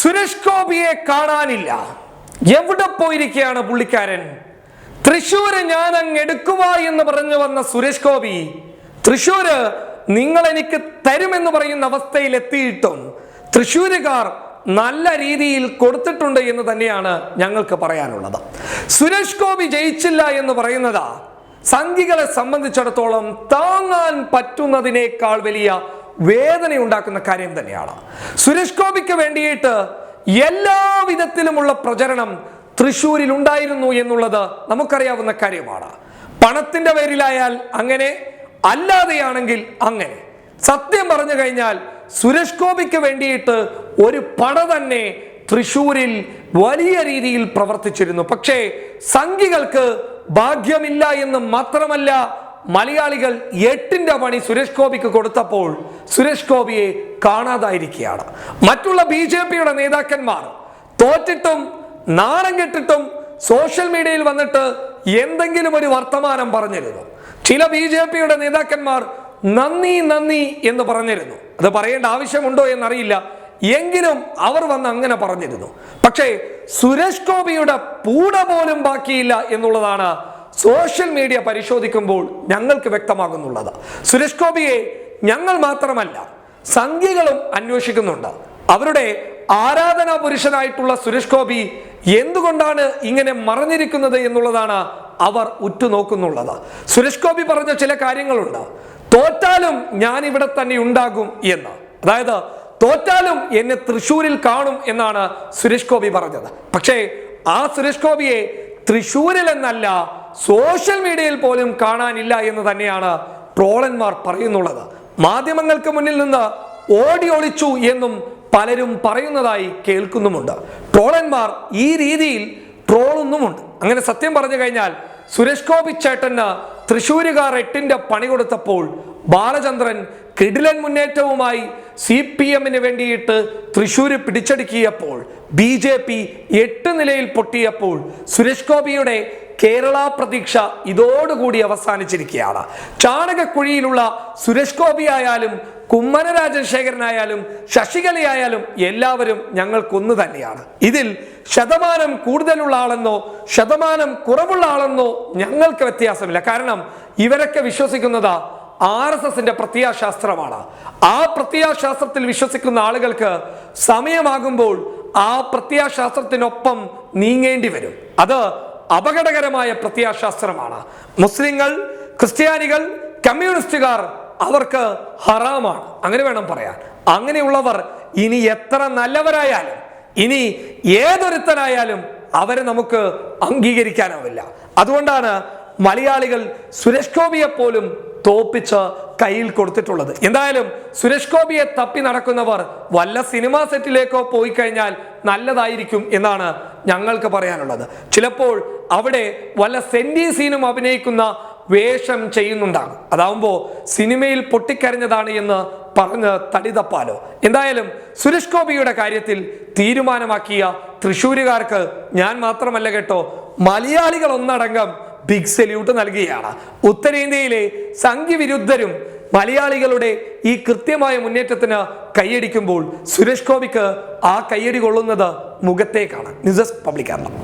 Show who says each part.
Speaker 1: സുരേഷ് ഗോപിയെ കാണാനില്ല. എവിടെ പോയിരിക്കുകയാണ് പുള്ളിക്കാരൻ? തൃശ്ശൂര് ഞാൻ അങ്ങ് എടുക്കുക എന്ന് പറഞ്ഞു വന്ന സുരേഷ് ഗോപി തൃശ്ശൂര് നിങ്ങൾ എനിക്ക് തരുമെന്ന് പറയുന്ന അവസ്ഥയിൽ എത്തിയിട്ടും തൃശ്ശൂരുകാർ നല്ല രീതിയിൽ കൊടുത്തിട്ടുണ്ട് എന്ന് തന്നെയാണ് ഞങ്ങൾക്ക് പറയാനുള്ളത്. സുരേഷ് ഗോപി ജയിച്ചില്ല എന്ന് പറയുന്നതാ സംഘികളെ സംബന്ധിച്ചിടത്തോളം താങ്ങാൻ പറ്റുന്നതിനേക്കാൾ വലിയ വേദന ഉണ്ടാക്കുന്ന കാര്യം തന്നെയാണ്. സുരേഷ് ഗോപിക്ക് വേണ്ടിയിട്ട് എല്ലാ വിധത്തിലുമുള്ള പ്രചരണം തൃശ്ശൂരിൽ ഉണ്ടായിരുന്നു എന്നുള്ളത് നമുക്കറിയാവുന്ന കാര്യമാണ്. പണത്തിന്റെ പേരിലായാൽ അങ്ങനെ അല്ലാതെയാണെങ്കിൽ അങ്ങനെ. സത്യം പറഞ്ഞു കഴിഞ്ഞാൽ സുരേഷ് ഗോപിക്ക് വേണ്ടിയിട്ട് ഒരു പട തന്നെ തൃശൂരിൽ വലിയ രീതിയിൽ പ്രവർത്തിച്ചിരുന്നു. പക്ഷേ സംഘികൾക്ക് ഭാഗ്യമില്ല എന്ന് മാത്രമല്ല മലയാളികൾ എട്ടിന്റെ പണി സുരേഷ് ഗോപിക്ക് കൊടുത്തപ്പോൾ സുരേഷ് ഗോപിയെ കാണാതായിരിക്കുകയാണ്. മറ്റുള്ള ബി ജെ പിയുടെ നേതാക്കന്മാർ തോറ്റിട്ടും നാണം കെട്ടിട്ടും സോഷ്യൽ മീഡിയയിൽ വന്നിട്ട് എന്തെങ്കിലും ഒരു വർത്തമാനം പറഞ്ഞിരുന്നു. ചില ബി ജെ പിയുടെ നേതാക്കന്മാർ നന്ദി നന്ദി എന്ന് പറഞ്ഞിരുന്നു. അത് പറയേണ്ട ആവശ്യമുണ്ടോ എന്നറിയില്ല. എങ്കിലും അവർ വന്ന് അങ്ങനെ പറഞ്ഞിരുന്നു. പക്ഷേ സുരേഷ് ഗോപിയുടെ പൂട പോലും ബാക്കിയില്ല എന്നുള്ളതാണ് സോഷ്യൽ മീഡിയ പരിശോധിക്കുമ്പോൾ ഞങ്ങൾക്ക് വ്യക്തമാകുന്നുള്ളത്. സുരേഷ് ഗോപിയെ ഞങ്ങൾ മാത്രമല്ല സംഖ്യകളും അന്വേഷിക്കുന്നുണ്ട്. അവരുടെ ആരാധനാ പുരുഷനായിട്ടുള്ള സുരേഷ് ഗോപി എന്തുകൊണ്ടാണ് ഇങ്ങനെ മറഞ്ഞിരിക്കുന്നത് എന്നുള്ളതാണ് അവർ ഉറ്റുനോക്കുന്നുള്ളത്. സുരേഷ് ഗോപി പറഞ്ഞ ചില കാര്യങ്ങളുണ്ട്. തോറ്റാലും ഞാൻ ഇവിടെ തന്നെ ഉണ്ടാകും എന്ന്. അതായത് തോറ്റാലും എന്നെ തൃശ്ശൂരിൽ കാണും എന്നാണ് സുരേഷ് ഗോപി പറഞ്ഞത്. പക്ഷേ ആ സുരേഷ് ഗോപിയെ തൃശ്ശൂരിൽ എന്നല്ല സോഷ്യൽ മീഡിയയിൽ പോലും കാണാനില്ല എന്ന് തന്നെയാണ് ട്രോളന്മാർ പറയുന്നുള്ളത്. മാധ്യമങ്ങൾക്ക് മുന്നിൽ നിന്ന് ഓടി ഒളിച്ചു എന്നും പലരും പറയുന്നതായി കേൾക്കുന്നുമുണ്ട്. ട്രോളന്മാർ ഈ രീതിയിൽ ട്രോളുന്നുമുണ്ട്. അങ്ങനെ സത്യം പറഞ്ഞു കഴിഞ്ഞാൽ സുരേഷ് ഗോപി ചേട്ടന് തൃശ്ശൂരുകാർ എട്ടിന്റെ പണി കൊടുത്തപ്പോൾ ബാലചന്ദ്രൻ കിടിലൻ മുന്നേറ്റവുമായി സി പി എമ്മിന് വേണ്ടിയിട്ട് തൃശ്ശൂര് പിടിച്ചടുക്കിയപ്പോൾ ബി ജെ പി എട്ട് നിലയിൽ പൊട്ടിയപ്പോൾ സുരേഷ് ഗോപിയുടെ കേരള പ്രതീക്ഷ ഇതോടുകൂടി അവസാനിച്ചിരിക്കുകയാണ്. ചാണകക്കുഴിയിലുള്ള സുരേഷ് ഗോപി ആയാലും കുമ്മന രാജശേഖരനായാലും ശശികലയായാലും എല്ലാവരും ഞങ്ങൾക്കൊന്നു തന്നെയാണ്. ഇതിൽ ശതമാനം കൂടുതലുള്ള ആളെന്നോ ശതമാനം കുറവുള്ള ആളെന്നോ ഞങ്ങൾക്ക് വ്യത്യാസമില്ല. കാരണം ഇവരൊക്കെ വിശ്വസിക്കുന്നത് ആർ എസ് എസിന്റെ പ്രത്യയശാസ്ത്രമാണ്. ആ പ്രത്യയശാസ്ത്രത്തിൽ വിശ്വസിക്കുന്ന ആളുകൾക്ക് സമയമാകുമ്പോൾ ആ പ്രത്യയശാസ്ത്രത്തിനൊപ്പം നീങ്ങേണ്ടി വരും. അത് അപകടകരമായ പ്രത്യാശാസ്ത്രമാണ് മുസ്ലിങ്ങൾ ക്രിസ്ത്യാനികൾ കമ്മ്യൂണിസ്റ്റുകാർ അവർക്ക് ഹറാമാണ്. അങ്ങനെ വേണം പറയാൻ. അങ്ങനെയുള്ളവർ ഇനി എത്ര നല്ലവരായാലും ഇനി ഏതൊരുത്തനായാലും അവരെ നമുക്ക് അംഗീകരിക്കാനാവില്ല. അതുകൊണ്ടാണ് മലയാളികൾ സുരേഷ് ഗോപിയെ പോലും തോപ്പിച്ച് കയ്യിൽ കൊടുത്തിട്ടുള്ളത്. എന്തായാലും സുരേഷ് ഗോപിയെ തപ്പി നടക്കുന്നവർ വല്ല സിനിമാ സെറ്റിലേക്കോ പോയി കഴിഞ്ഞാൽ നല്ലതായിരിക്കും എന്നാണ് ഞങ്ങൾക്ക് പറയാനുള്ളത്. ചിലപ്പോൾ അവിടെ വല്ല സെന്റി സീനും അഭിനയിക്കുന്ന വേഷം ചെയ്യുന്നുണ്ടാണ് അതാവുമ്പോൾ സിനിമയിൽ പൊട്ടിക്കരഞ്ഞതാണ് എന്ന് പറഞ്ഞ് തടിതപ്പാലോ. എന്തായാലും സുരേഷ് ഗോപിയുടെ കാര്യത്തിൽ തീരുമാനമാക്കിയ തൃശ്ശൂരുകാർക്ക് ഞാൻ മാത്രമല്ല കേട്ടോ മലയാളികൾ ഒന്നടങ്കം ബിഗ് സല്യൂട്ട് നൽകുകയാണ്. ഉത്തരേന്ത്യയിലെ സംഘവിരുദ്ധരും മലയാളികളുടെ ഈ കൃത്യമായ മുന്നേറ്റത്തിന് കൈയടിക്കുമ്പോൾ സുരേഷ് ഗോപിക്ക് ആ കൈയടി കൊള്ളുന്നത് മുഖത്തേക്കാണ്. News desk public Keralam.